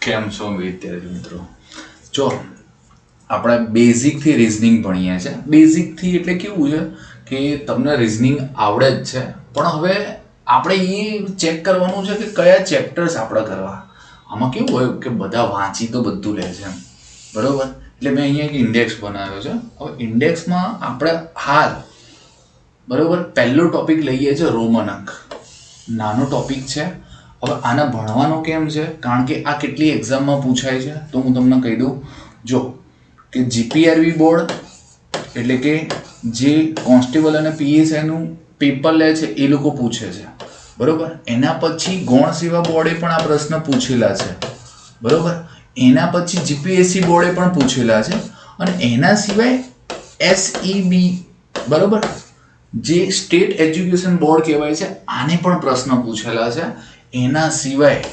કેમ છો વિદ્યાર્થી મિત્રો? જો, આપણે બેઝિકથી રિઝનિંગ ભણીએ છીએ. બેઝિકથી એટલે કેવું છે કે તમને રિઝનિંગ આવડે જ છે. પણ હવે આપણે એ ચેક કરવાનું છે કે કયા ચેપ્ટર્સ આપણે કરવા. આમાં કેવું હોય કે બધા વાંચી તો બધું લે છે બરોબર? એટલે મેં અહીંયા એક ઇન્ડેક્સ બનાવ્યો છે. હવે ઇન્ડેક્સમાં આપણે હાલ, બરાબર? પહેલો ટોપિક લઈએ છીએ રોમન અંક નાનો ટોપિક છે. હવે આને ભણવાનું કેમ છે? કારણ કે આ કેટલી એક્ઝામમાં પૂછાય છે? તો હું તમને કહી દઉં. જો, કે જીપીઆરવી બોર્ડ એટલે કે જે કોન્સ્ટેબલ અને પીએસઆઈનું પેપર લે છે, એ લોકો પૂછે છે. બરોબર? એના પછી ગૌણ સેવા બોર્ડે પણ આ પ્રશ્ન પૂછેલા છે. બરોબર? એના પછી જીપીએસસી બોર્ડે પણ પૂછેલા છે. અને એના સિવાય એસઈબી બરોબર? જે સ્ટેટ એજ્યુકેશન બોર્ડ કહેવાય છે, આને પણ પ્રશ્ન પૂછેલા છે. એના સિવાય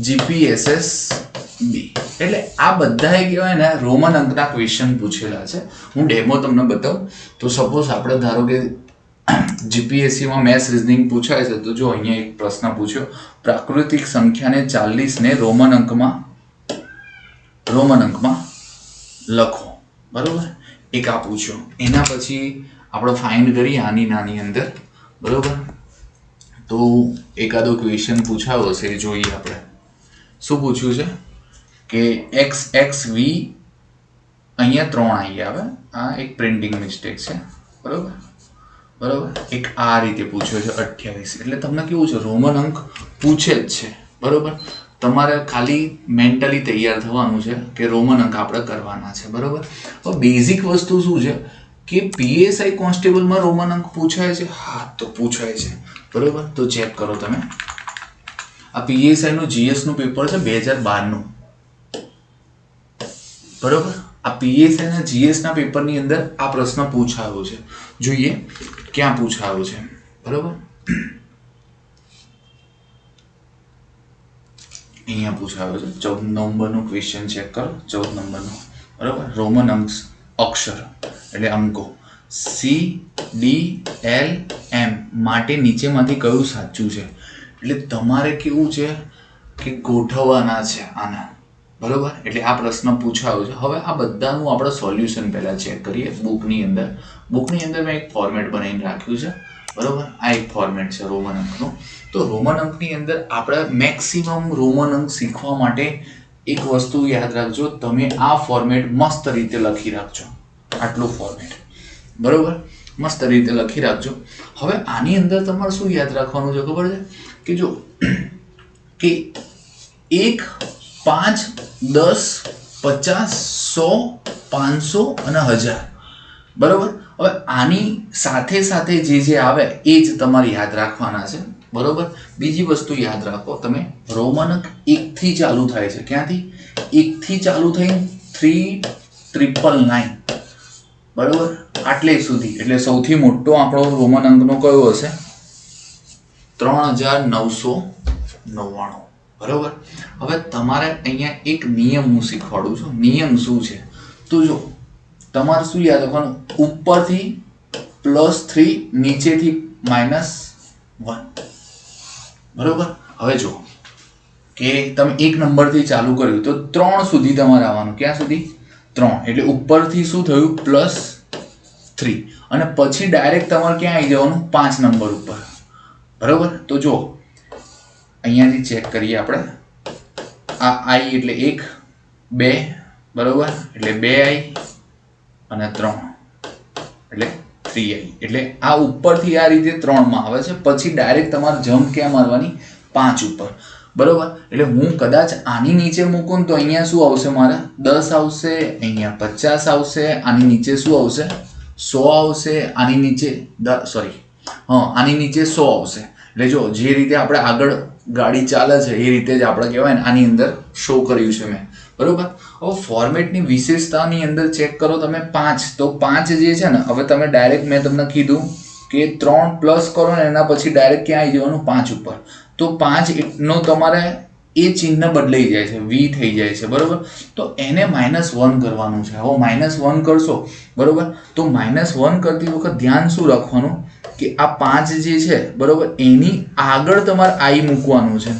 જીપીએસએસ બી એટલે આ બધાએ કહેવાય ને, રોમન અંકના ક્વેશ્ચન પૂછેલા છે. હું ડેમો તમને બતાવું. તો સપોઝ આપણે ધારો કે જીપીએસસીમાં મેથ્સ રિઝનિંગ પૂછાય છે, તો જો અહીંયા એક પ્રશ્ન પૂછ્યો. પ્રાકૃતિક સંખ્યાને ચાલીસને રોમન અંકમાં રોમન અંકમાં લખો. બરાબર? એક આ પૂછ્યો. એના પછી આપણે ફાઇન્ડ કરીએ આની નાની અંદર. બરોબર? તો એકાદો ક્વેશ્ચન પૂછાયો છે એ જોઈએ આપણે. શું પૂછ્યું છે? કે એક્સ એક્સ વી અહીંયા ત્રણ આવી આવે. આ એક પ્રિન્ટિંગ મિસ્ટેક છે. બરોબર? બરોબર? એક આ રીતે પૂછ્યો છે, અઠ્યાવીસ. એટલે તમને કેવું છે, રોમન અંક પૂછે જ છે. બરોબર? તમારે ખાલી મેન્ટલી તૈયાર થવાનું છે કે રોમન અંક આપણે કરવાના છે. બરોબર? હવે બેઝિક વસ્તુ શું છે? કે પીએસઆઈ કોન્સ્ટેબલમાં રોમન અંક પૂછાય છે? હા, તો પૂછાય છે. બરોબર? તો ચેક કરો તમે. આ પીએસઆઈનું જીએસનું પેપર છે બે હજાર બારનું. બરાબર? આ પીએસઆઈના જીએસના પેપરની અંદર આ પ્રશ્ન પૂછાયો છે. જોઈએ ક્યાં પૂછાયો છે. બરાબર? અહીંયા પૂછાયો છે. ચૌદ નંબરનું ક્વેશ્ચન ચેક કરો. ચૌદ નંબરનું. બરાબર? રોમન અંક અક્ષર એટલે અંકો. સી ડી એલ એમ માટે નીચેમાંથી કયું સાચું છે? એટલે તમારે કેવું છે કે ગોઠવવાના છે આના. બરોબર? એટલે આ પ્રશ્ન પૂછાયો છે. હવે આ બધાનું આપણે સોલ્યુશન પહેલાં ચેક કરીએ બુકની અંદર. બુકની અંદર મેં એક ફોર્મેટ બનાવીને રાખ્યું છે. બરોબર? આ એક ફોર્મેટ છે રોમન અંકનું. તો રોમન અંકની અંદર આપણે મેક્સિમમ રોમન અંક શીખવા માટે એક વસ્તુ યાદ રાખજો. તમે આ ફોર્મેટ મસ્ત રીતે લખી રાખજો. આટલું ફોર્મેટ બરોબર? મસ્ત રીતે લખી રાખજો. હવે આની અંદર તમારે શું યાદ રાખવાનું છે ખબર છે? કે જો, કે એક, પાંચ, દસ, પચાસ, સો, પાંચસો અને હજાર. બરોબર? હવે આની સાથે સાથે જે જે આવે એ જ તમારે યાદ રાખવાના છે. બરોબર? બીજી વસ્તુ યાદ રાખો, તમે રોમનક એકથી ચાલુ થાય છે. ક્યાંથી? એકથી ચાલુ થઈ થ્રી ટ્રિપલ નાઇન બરોબર? આટલે સુધી. એટલે સૌથી મોટો આપણો રોમન અંકનો કયો હશે? ત્રણ હજાર નવસો નવ્વાણું. બરોબર? હવે તમારે અહીંયા એક નિયમ હું શીખવાડું છું. નિયમ શું છે? તો જો તમારે શું યાદ રાખવાનું? ઉપરથી પ્લસ થ્રી નીચેથી માઇનસ વન. બરોબર? હવે જો કે તમે એક નંબરથી ચાલુ કર્યું તો ત્રણ સુધી તમારે આવવાનું. ક્યાં સુધી? ત્રણ. એટલે ઉપરથી શું થયું? Plus three. અને પછી ડાયરેક્ટ તમારે ક્યાં આવી જવાનું? પાંચ નંબર ઉપર. બરાબર? તો જો અહીંયાથી ચેક કરીએ આપણે. આ આઈ એટલે એક, બે, બરોબર? એટલે બે આઈ અને ત્રણ. એટલે થ્રી આઈ. એટલે આ ઉપરથી આ રીતે ત્રણમાં આવે છે. પછી ડાયરેક્ટ તમારે જમ્પ ક્યાં મારવાની? પાંચ ઉપર. બરોબર? એટલે હું કદાચ આની નીચે મૂકું તો અહીંયા શું આવશે મારે? દસ આવશે, અહીંયા પચાસ આવશે, આની નીચે શું આવશે? સો આવશે, આની નીચે સોરી હા, આની નીચે સો આવશે. એટલે જો જે રીતે આપણે આગળ ગાડી ચાલે છે, એ રીતે જ આપણે કહેવાય ને, આની અંદર શો કર્યું છે મેં. બરોબર? હવે ફોર્મેટની વિશેષતાની અંદર ચેક કરો તમે પાંચ. તો પાંચ જે છે ને, હવે તમે ડાયરેક્ટ મેં તમને કીધું કે ત્રણ પ્લસ કરો ને, એના પછી ડાયરેક્ટ ક્યાં આવી જવાનું? પાંચ ઉપર. તો પાંચ નો તમારે એ ચિહ્ન બદલાઈ જાય છે વી થઈ જાય છે, બરોબર? તો એને માઇનસ વન કરવાનું છે. હવે માઇનસ વન કરશો, બરોબર? તો માઇનસ વન કરતી વખત ધ્યાન શું રાખવાનું? કે આ પાંચ જે છે, બરોબર, એની આગળ તમારે આઈ મૂકવાનું છે.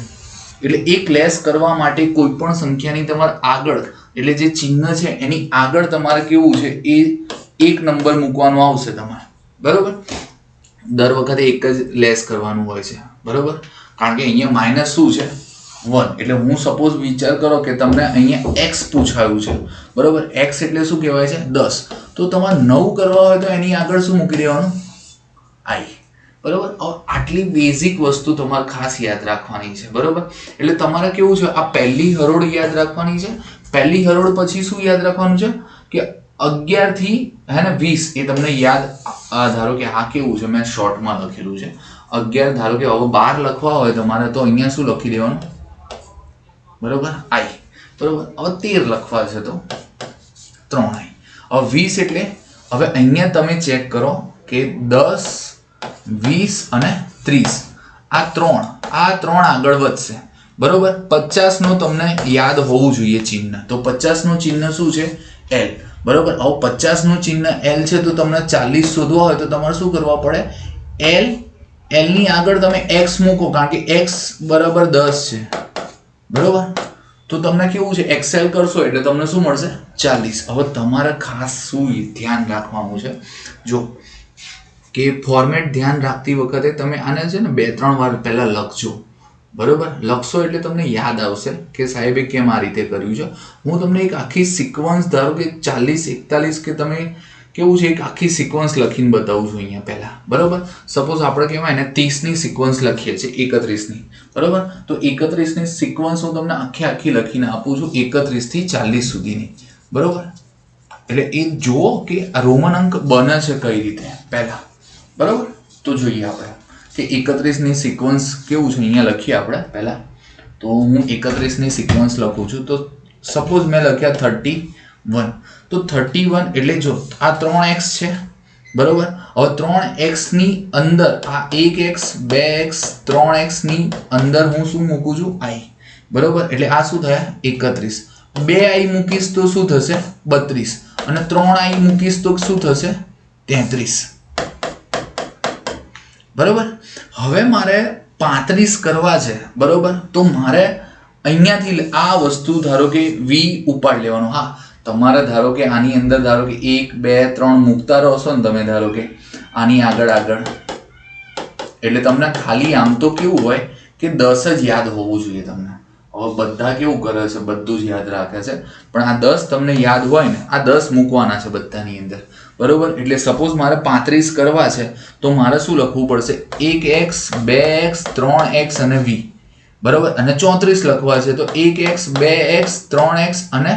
એટલે એક લેસ કરવા માટે કોઈ પણ સંખ્યાની તમારે આગળ, એટલે જે ચિહ્ન છે, એની આગળ તમારે કેવું છે, એ એક નંબર મૂકવાનો આવશે તમારે. બરોબર? દર વખતે એક જ લેસ કરવાનું હોય છે. બરોબર? કારણ કે અહીંયા માઇનસ શું છે? વન એટલે હું સપોઝ વિચાર કરો કે તમને અહીંયા એક્સ પૂછાયું છે. બરાબર? એક્સ એટલે શું કહેવાય છે? દસ. તો તમારે નવ કરવા હોય તો એની આગળ શું મૂકી દેવાનું? આઈ બરાબર? આટલી બેઝિક વસ્તુ તમારે ખાસ યાદ રાખવાની છે. બરાબર? એટલે તમારે કેવું છે? આ પહેલી હરોળ યાદ રાખવાની છે. પહેલી હરોળ પછી શું યાદ રાખવાનું છે? કે અગિયારથી હે ને, વીસ. એ તમને યાદ ધારો કે આ કેવું છે? મેં શોર્ટમાં લખેલું છે. અગિયાર ધારો કે હવે બાર લખવા હોય તમારે તો અહીંયા શું લખી દેવાનું? બરોબર? આઈ. બરોબર? હવે તેર લખવા છે તો ત્રણ આઈ. હવે વીસ એટલે હવે અહીંયા તમે ચેક કરો કે દસ, વીસ અને ત્રીસ. આ ત્રણ. આ ત્રણ આગળ વધશે. બરોબર? પચાસનું તમને યાદ હોવું જોઈએ ચિહ્ન. તો પચાસનું ચિહ્ન શું છે? એલ. બરોબર? હવે પચાસનું ચિહ્ન એલ છે તો તમને ચાલીસ શોધવા હોય તો તમારે શું કરવા પડે? એલ એલની આગળ તમે એક્સ મૂકો, કારણ કે એક્સ બરાબર દસ છે. બરોબર? તો તમને કેવું છે? એક્સેલ કરશો એટલે તમને શું મળશે? ચાલીસ. હવે તમારે ખાસ શું ધ્યાન રાખવાનું છે? જો, કે ફોર્મેટ ધ્યાન રાખતી વખતે તમે આને છે ને બે, ત્રણ વાર પહેલાં લખજો. બરોબર? લખશો એટલે તમને યાદ આવશે કે સાહેબે કેમ આ રીતે કર્યું છે. હું તમને એક આખી સિક્વન્સ ધારો કે ચાલીસ, એકતાલીસ કે તમે કેવું છે એક આખી સિક્વન્સ લખીને બતાવું છું અહીંયા પહેલાં. બરાબર? સપોઝ આપણે કહેવાય ને ત્રીસની સિક્વન્સ લખીએ છીએ, એકત્રીસની. બરાબર? તો એકત્રીસની સિક્વન્સ હું તમને આખી આખી લખીને આપું છું, એકત્રીસથી ચાલીસ સુધીની. બરાબર? એટલે એ જુઓ કે આ રોમન અંક બને છે કઈ રીતે. પહેલાં. બરાબર? તો જોઈએ આપણે કે એકત્રીસની સિક્વન્સ કેવું છે. અહીંયા લખીએ આપણે પહેલાં. તો હું એકત્રીસની સિક્વન્સ લખું છું. તો સપોઝ મેં લખ્યા થર્ટી વન તો થર્ટી વન એટલે જો આ ત્રણ એક્સ છે, બરોબર? હવે ત્રણ એક્સની અંદર, આ એક એક્સ બે એક્સ ત્રણ એક્સની અંદર હું શું મૂકું છું? આઈ બરોબર? એટલે આ શું થયા? એકત્રીસ. બે આઈ મૂકીશ તો શું થશે? બત્રીસ. અને ત્રણ આઈ મૂકીશ તો શું થશે? તેત્રીસ. બરોબર? હવે મારે પાંત્રીસ કરવા છે, બરોબર? તો મારે અહીંયાથી આ વસ્તુ ધારો કે વી ઉપાડ લેવાનો. હા તમારે ધારો કે આની અંદર ધારો કે એક, બે, ત્રણ મૂકતા રહશો ને તમે ધારો કે આની આગળ આગળ. એટલે તમને ખાલી આમ તો કેવું હોય કે દસ જ યાદ હોવું જોઈએ તમને. હવે બધા કેવું કરે છે? બધું જ યાદ રાખે છે. પણ આ દસ તમને યાદ હોય ને, આ દસ મૂકવાના છે બધાની અંદર. બરોબર? એટલે સપોઝ મારે પાંત્રીસ કરવા છે, તો મારે શું લખવું પડશે? એક એક્સ, બે એક્સ, ત્રણ એક્સ અને વી. બરોબર? અને ચોત્રીસ લખવા છે તો એક એક્સ, બે એક્સ, ત્રણ એક્સ અને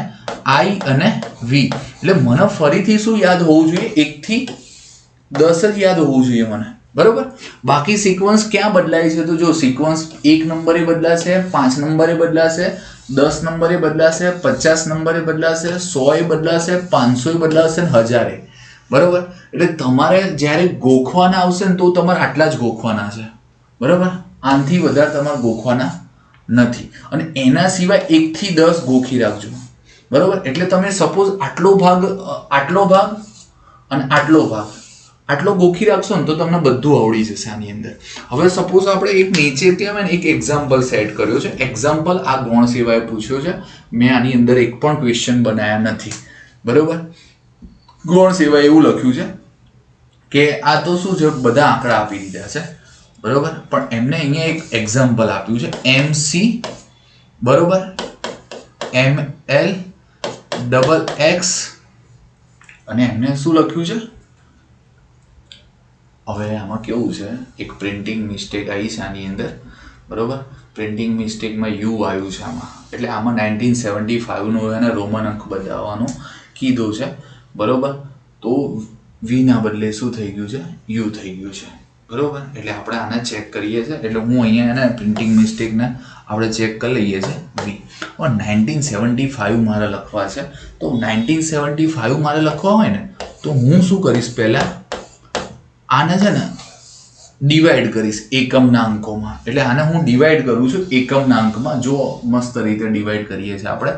આઈ અને વી. એટલે મને ફરીથી શું યાદ હોવું જોઈએ? એકથી દસ જ યાદ હોવું જોઈએ મને. બરોબર? બાકી સિક્વન્સ ક્યાં બદલાય છે તો જો સિક્વન્સ એક નંબરે બદલાશે, પાંચ નંબરે બદલાશે, દસ નંબરે બદલાશે, પચાસ નંબરે બદલાશે સોએ બદલાશે પાંચસોએ બદલાશે ને હજારે બરોબર? એટલે તમારે જ્યારે ગોખવાના આવશે ને તો તમારે આટલા જ ગોખવાના છે. બરોબર? આનાથી વધારે તમારે ગોખવાના નથી. અને એના સિવાય એકથી દસ ગોખી રાખજો. બરાબર? એટલે તમે સપોઝ આટલો ભાગ આટલો ભાગ અને આટલો ભાગ. આટલો ગોખી રાખશો ને તો તમને બધું આવડી જશે આની અંદર. હવે સપોઝ આપણે એક નીચે આવે ને એક એક્ઝામ્પલ સેટ કર્યો છે. એક્ઝામ્પલ આ ગૌણ સિવાય પૂછ્યો છે. મેં આની અંદર એક પણ ક્વેશ્ચન બનાવ્યા નથી. બરાબર? ગૌણ સિવાય એવું લખ્યું છે કે આ તો શું છે? બધા આંકડા આપી દીધા છે. બરોબર? પણ એમને અહીંયા એક એક્ઝામ્પલ આપ્યું છે. એમ સી બરોબર? એમ એલ ડબલ એક્સ અને એમને શું લખ્યું છે? હવે આમાં કેવું છે? એક પ્રિન્ટિંગ મિસ્ટેક આવી છે આની અંદર, બરોબર? પ્રિન્ટિંગ મિસ્ટેકમાં યુ આવ્યું છે આમાં. એટલે આમાં નાઇન્ટીન સેવન્ટી ફાઇવનું એને રોમન અંક બદલાવવાનું કીધું છે. બરોબર? તો વીના બદલે શું થઈ ગયું છે? યુ થઈ ગયું છે. બરોબર? એટલે આપણે આને ચેક કરીએ છીએ. એટલે હું અહીંયા એને પ્રિન્ટિંગ મિસ્ટેકને આપણે ચેક કરી લઈએ છીએ. બી હવે નાઇન્ટીન સેવન્ટી ફાઇવ મારે લખવા છે. તો નાઇન્ટીન સેવન્ટી ફાઇવ મારે લખવા હોય ને, તો હું શું કરીશ પહેલાં? આને છે ને ડિવાઈડ કરીશ એકમના અંકોમાં. એટલે આને હું ડિવાઈડ કરું છું એકમના અંકમાં. જો મસ્ત રીતે ડિવાઈડ કરીએ છીએ આપણે.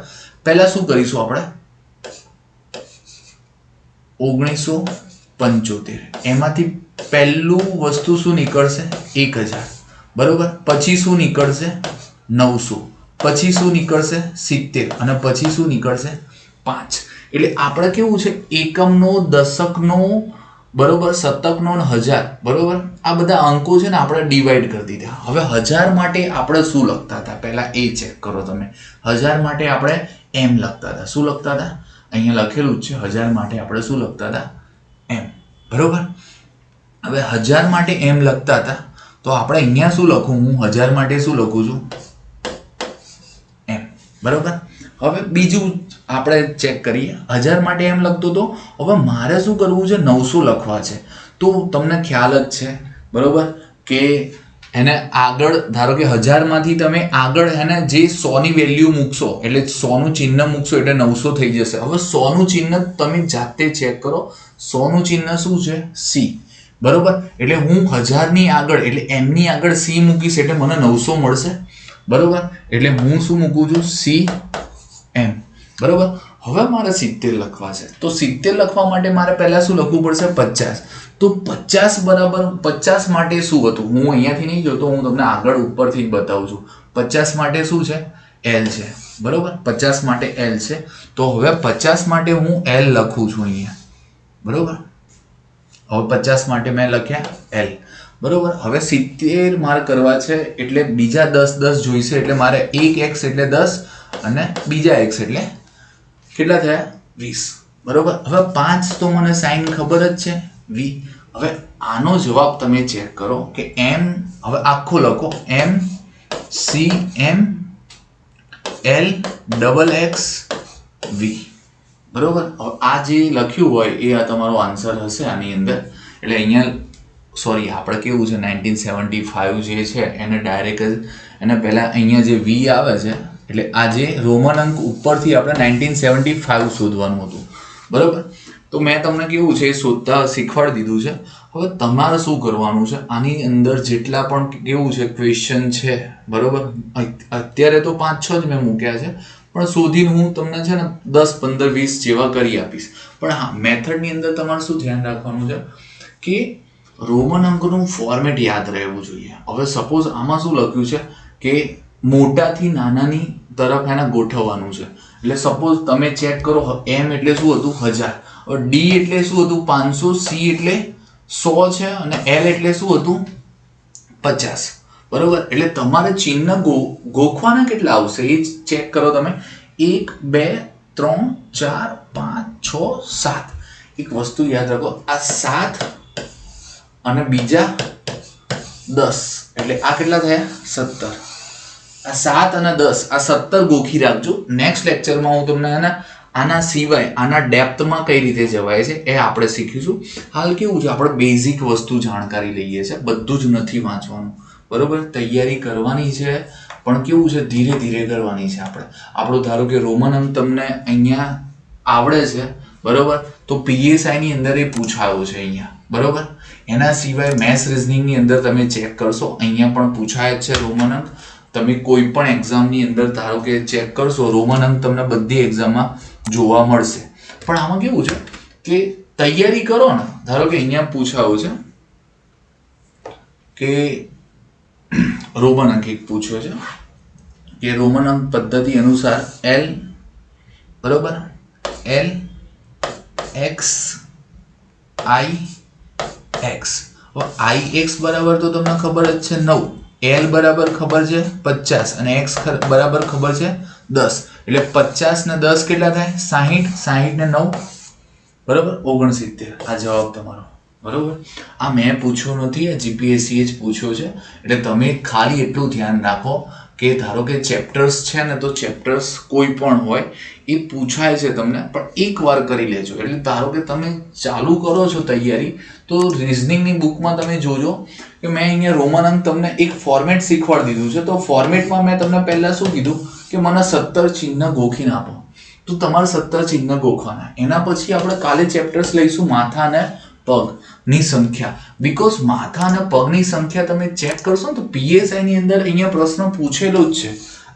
પહેલાં શું કરીશું આપણે? ઓગણીસો પંચોતેર. એમાંથી પહેલું વસ્તુ શું નીકળશે? એક હજાર. બરોબર? પછી શું નીકળશે? નવસો. પછી શું નીકળશે? સિત્તેર. અને પછી શું નીકળશે? પાંચ. એટલે આપણે કેવું છે? એકમનો, દશકનો, બરોબર? શતકનો ને હજાર. બરોબર? આ બધા અંકો છે ને આપણે ડિવાઈડ કરી દીધા. હવે હજાર માટે આપણે શું લખતા હતા? પહેલાં એ ચેક કરો તમે. હજાર માટે આપણે એમ લખતા હતા. શું લખતા હતા? અહીંયા લખેલું જ છે. હજાર માટે આપણે શું લખતા હતા? એમ. બરોબર? હવે હજાર માટે એમ લખતા હતા, તો આપણે અહીંયા શું લખું? હું હજાર માટે શું લખું છું? એમ. બરોબર? હવે બીજું આપણે ચેક કરીએ. હજાર માટે એમ લખતો હતો હવે મારે શું કરવું છે? નવસો લખવા છે. તો તમને ખ્યાલ જ છે. બરોબર? કે એને આગળ, ધારો કે હજારમાંથી તમે આગળ એને જે સોની વેલ્યુ મૂકશો, એટલે સોનું ચિહ્ન મૂકશો એટલે નવસો થઈ જશે. હવે સોનું ચિહ્ન તમે જાતે ચેક કરો. સોનું ચિહ્ન શું છે? સી બરોબર? એટલે હું હજારની આગળ, એટલે એમની આગળ સી મૂકીશ એટલે મને નવસો મળશે. બરોબર? એટલે હું શું મૂકું છું? સી એમ બરોબર? હવે મારે સિત્તેર લખવા છે. તો સિત્તેર લખવા માટે મારે પહેલાં શું લખવું પડશે? પચાસ. તો પચાસ બરાબર, પચાસ માટે શું હતું? હું અહીંયાથી નહીં જોતો, હું તમને આગળ ઉપરથી જ બતાવું છું. પચાસ માટે શું છે? એલ છે. બરોબર? પચાસ માટે એલ છે. તો હવે પચાસ માટે હું એલ લખું છું અહીંયા. બરોબર? હવે પચાસ માટે મેં લખ્યા એલ બરોબર? હવે સિત્તેર મારે કરવા છે એટલે બીજા દસ દસ જોઈશે એટલે મારે એક એક્સ એટલે દસ અને બીજા એક્સ એટલે કેટલા થયા? વીસ. બરોબર? હવે પાંચ તો મને સાઈન ખબર જ છે. વી. હવે આનો જવાબ તમે ચેક કરો કે એમ હવે આખો લખો. M C M L double X V બરોબર? હવે આ જે લખ્યું હોય એ આ તમારો આન્સર હશે આની અંદર. એટલે અહીંયા સોરી આપણે કેવું છે? નાઇન્ટીન સેવન્ટી ફાઇવ જે છે, એને ડાયરેક્ટ જ એને પહેલાં અહીંયા જે વી આવે છે એટલે આજે રોમન અંક ઉપરથી આપણે નાઇન્ટીન સેવન્ટી ફાઇવ શોધવાનું હતું. બરાબર? તો મેં તમને કેવું છે, શોધતા શીખવાડી દીધું છે. હવે તમારે શું કરવાનું છે? આની અંદર જેટલા પણ કેવું છે ક્વેશ્ચન છે, બરાબર? અત્યારે તો પાંચ છ જ મેં મૂક્યા છે. પણ શોધીને હું તમને છે ને દસ, પંદર, વીસ જેવા કરી આપીશ. પણ હા, મેથડની અંદર તમારે શું ધ્યાન રાખવાનું છે? કે રોમન અંકનું ફોર્મેટ યાદ રહેવું જોઈએ. હવે સપોઝ આમાં શું લખ્યું છે? કે મોટાથી નાનાની તરફ એને ગોઠવવાનું છે. એટલે સપોઝ તમે ચેક કરો એમ એટલે શું હતું? હજાર. ડી એટલે શું હતું? પાંચસો સી એટલે સો છે અને એલ એટલે શું હતું? પચાસ. બરોબર? એટલે તમારે ચિહ્ન ગો, ગોખવાના કેટલા આવશે? એ ચેક કરો તમે. એક, બે, ત્રણ, ચાર, પાંચ, છ, સાત. એક વસ્તુ યાદ રાખો, આ સાત અને બીજા દસ. એટલે આ કેટલા થયા? સત્તર. આ સાત અને દસ, આ સત્તર ગોખી રાખજો. નેક્સ્ટ લેક્ચરમાં હું તમને આના આના સિવાય, આના ડેપ્થમાં કઈ રીતે જવાય છે એ આપણે શીખીશું. હાલ કેવું છે? આપણે બેઝિક વસ્તુ જાણકારી લઈએ છીએ બધું જ નથી વાંચવાનું. બરોબર? તૈયારી કરવાની છે, પણ કેવું છે? ધીરે ધીરે કરવાની છે આપણે. આપણો ધારો કે રોમન અંક તમને અહીંયા આવડે છે, બરોબર? તો પીએસઆઈની અંદર એ પૂછાયો છે અહીંયા. બરોબર? એના સિવાય મેથ્સ રિઝનિંગની અંદર તમે ચેક કરશો. અહીંયા પણ પૂછાય જ છે રોમન અંક તમે કોઈ પણ એક્ઝામની અંદર, ધારો કે ચેક કરશો, રોમન અંક તમને બધી એક્ઝામમાં જોવા મળશે. પણ આમાં કેવું છે કે તૈયારી કરો ને, ધારો કે અહીંયા પૂછાયું છે કે રોમન અંક એક પૂછ્યો છે કે રોમન અંક પદ્ધતિ અનુસાર એલ બરોબર? L X I X I X બરાબર તો તમને ખબર જ છે નવ. એલ બરાબર ખબર છે પચાસ અને એક્સ બરાબર ખબર છે દસ. એટલે પચાસ ને દસ કેટલા થાય? સાહીઠ સાહીઠ ને નવ. બરાબર? ઓગણસિત્તેર. આ જવાબ તમારો. બરાબર? આ મેં પૂછ્યો નથી, આ જીપીએસસીએ જ પૂછ્યો છે. એટલે તમે ખાલી એટલું ધ્યાન રાખો. કે ધારો કે ચેપ્ટર્સ છે ને, તો ચેપ્ટર્સ કોઈ પણ હોય, એ પૂછાય છે તમને, પણ એક વાર કરી લેજો. એટલે ધારો કે તમે ચાલુ કરો છો તૈયારી, તો રિઝનિંગની બુકમાં તમે જોજો કે મેં અહીંયા રોમન અંક તમને એક ફોર્મેટ શીખવાડી દીધું છે. તો ફોર્મેટમાં મેં તમને પહેલાં શું કીધું કે મને સત્તર ચિહ્ન ગોખીને આપો. તો તમારે સત્તર ચિહ્ન ગોખવાના. એના પછી આપણે કાલે ચેપ્ટર્સ લઈશું માથા અને પગની સંખ્યા. બીકોઝ માથા અને પગની સંખ્યા તમે ચેક કરશો ને તો પીએસઆઈની અંદર અહીંયા પ્રશ્ન પૂછેલો જ છે.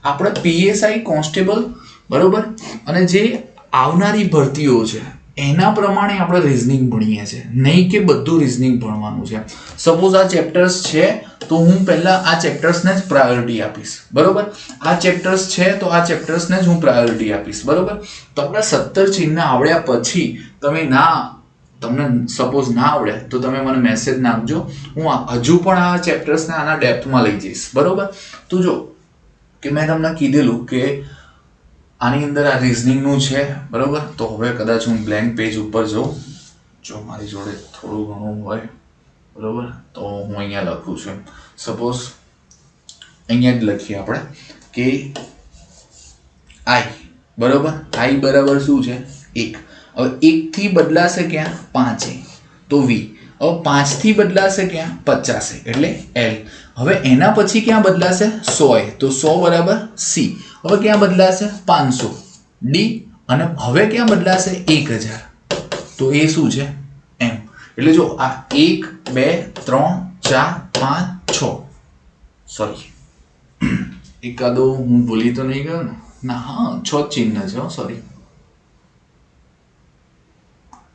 આપણે પીએસઆઈ કોન્સ્ટેબલ બરોબર? અને જે આવનારી ભરતીઓ છે, એના પ્રમાણે આપણે રિઝનિંગ ભણીએ છીએ. નહીં કે બધું રિઝનિંગ ભણવાનું છે. સપોઝ આ ચેપ્ટર્સ છે, તો હું પહેલાં આ ચેપ્ટર્સને જ પ્રાયોરિટી આપીશ. બરોબર? આ ચેપ્ટર્સ છે, તો આ ચેપ્ટર્સને જ હું પ્રાયોરિટી આપીશ. બરોબર? તમને સત્તર ચિહ્ન આવડ્યા પછી તમે ના તમને સપોઝ ના આવડે, તો તમે મને મેસેજ નાખજો. હું હજુ પણ આ ચેપ્ટર્સને આના ડેપ્થમાં લઈ જઈશ. બરોબર? તો જો, કે મેં તમને કીધેલું કે આની અંદર આ રિઝનિંગનું છે, બરાબર? તો હવે કદાચ હું બ્લેન્ક પેજ ઉપર જઉં. જો મારી જોડે થોડું ઘણું હોય, બરાબર? તો હું અહીંયા લખું છું સપોઝ અહીંયા જ લખીએ આપણે કે આઈ બરાબર? આઈ બરાબર શું છે? એક. હવે એકથી બદલાશે ક્યાં? પાંચે તો વી હવે પાંચથી બદલાશે ક્યાં? પચાસે એટલે એલ હવે એના પછી ક્યાં બદલાશે? સોએ તો સો બરાબર સી હવે ક્યાં બદલાશે? પાંચસો. ડી અને હવે ક્યાં બદલાશે? એક હજાર. તો એ શું છે? એમ એટલે જો આ એક, બે, ત્રણ, ચાર, પાંચ, છ. સોરી એકાદો હું ભૂલી તો નહીં ગયો ને? ના, હા, છ ચિહ્ન છે સોરી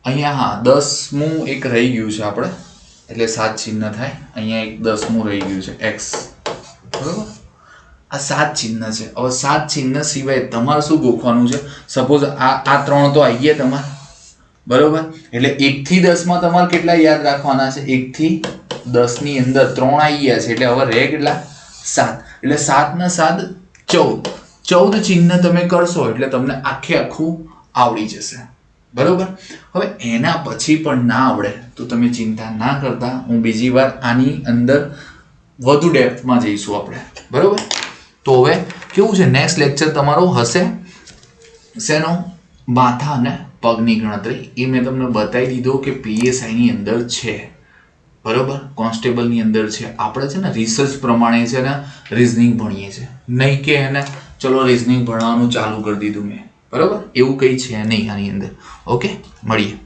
અહીંયા હા દસમું એક રહી ગયું છે આપણે. એટલે સાત ચિહ્ન થાય. અહીંયા એક દસમું રહી ગયું છે એક્સ બરાબર? આ સાત ચિહ્ન છે. હવે સાત ચિહ્ન સિવાય તમારે શું ગોખવાનું છે? સપોઝ આ આ ત્રણ તો આવી ગયા તમારે. બરોબર? એટલે એકથી દસમાં તમારે કેટલા યાદ રાખવાના છે? એકથી દસની અંદર ત્રણ આવી ગયા છે. એટલે હવે રહે કેટલા? સાત. એટલે સાતના સાત, ચૌદ. ચૌદ ચિહ્ન તમે કરશો એટલે તમને આખે આખું આવડી જશે. બરોબર? હવે એના પછી પણ ના આવડે, તો તમે ચિંતા ના કરતા. હું બીજી વાર આની અંદર વધુ ડેપ્થમાં જઈશું આપણે. બરોબર? તો હવે કેવું છે? નેક્સ્ટ લેક્ચર તમારો હશે. શેનો? માથા અને પગની ગણતરી. એ મેં તમને બતાવી દીધો કે પીએસઆઈની અંદર છે. બરોબર? કોન્સ્ટેબલની અંદર છે. આપણે છે ને રિસર્ચ પ્રમાણે છે ને રિઝનિંગ ભણીએ છીએ. નહીં કે એને, ચલો રિઝનિંગ ભણવાનું ચાલુ કરી દીધું મેં. બરોબર? એવું કંઈ છે નહીં આની અંદર. ઓકે? મળીએ.